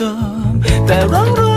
จมแต่เรารู้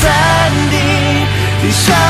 Sandy, Sandy.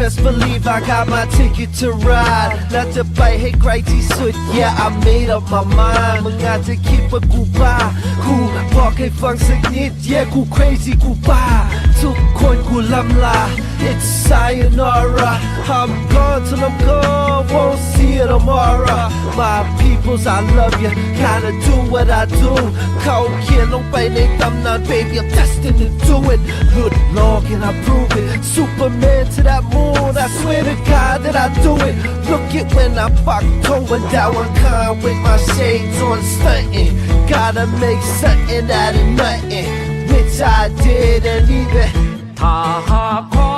Best believe I got my ticket to ride แล้วจะไปให้ไกลที่สุด Yeah I made up my mind มึงอาจจะคิดว่ากูบ้า กูบอกให้ฟังสักนิด Yeah กู crazy กูบ้า ทุกคนกูลำลา It's sayonara I'm gone till I'm gone Won't see you tomorrow My peoples I love you Gotta do what I do เขาเขียนลงไปในตำนาน Baby I'm destined to do it หลุดโลก and I prove it Superman to that moon I swear to God that I do it Look at when I fuck going down one kind With my shades on stunting Gotta make something out of nothing Which I did and even ถ้าหาก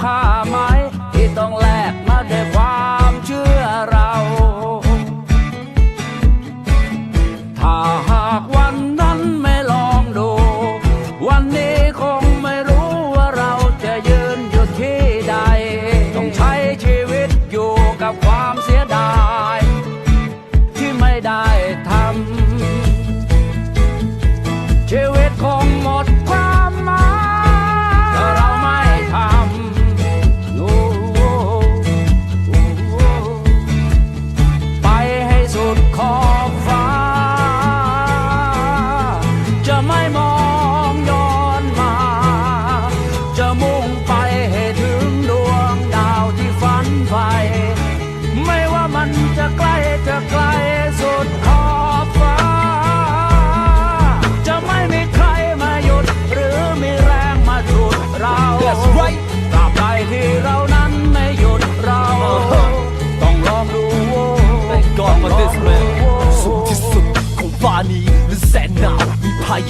ผ้าไหมที่ต้อง ย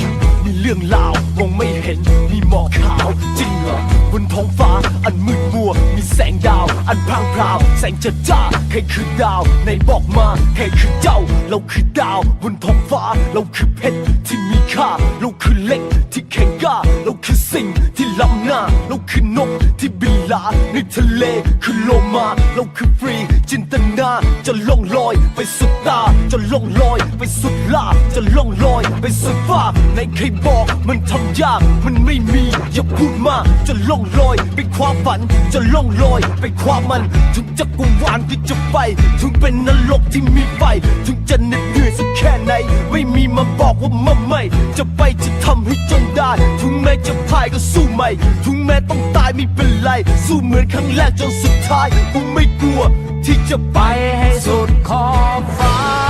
มีเรื่องราวมองไม่เห็นมีหมอกขาวจริงเหรอบนท้องฟ้าอันมืด อันพรางพราวแสงจะจ้าใครคือดาวไหนบอกมาใครคือเจ้า เราคือดาวบนท้องฟ้า เราคือเพชรที่มีค่า เราคือเหล็กที่แข็งกล้า เราคือสิ่งที่ล้ำหน้า เราคือนกที่บินลาในทะเลคือโลมา เราคือฟรีจินตนาจะล่องลอยไปสุดตาจะล่องลอยไปสุดลาจะล่องลอยไปสุดฟ้าในใครบอกมันทำยากมันไม่มีอย่าพูดมากจะล่องลอยไปความฝัน จะล่องลอยไปความมัน ถึงจะกรวางที่จะไป ถึงเป็นนรกที่มีไฟ ถึงจะเหน็ดเหนื่อยสักแค่ไหน ไม่มีมาบอกว่ามาไม่ จะไปจะทำให้จนได้ ถึงแม้จะพ่ายก็สู้ใหม่ ถึงแม้ต้องตายไม่เป็นไร สู้เหมือนครั้งแรกจนสุดท้ายกูไม่กลัว ที่จะไปไปให้สุดขอบฟ้า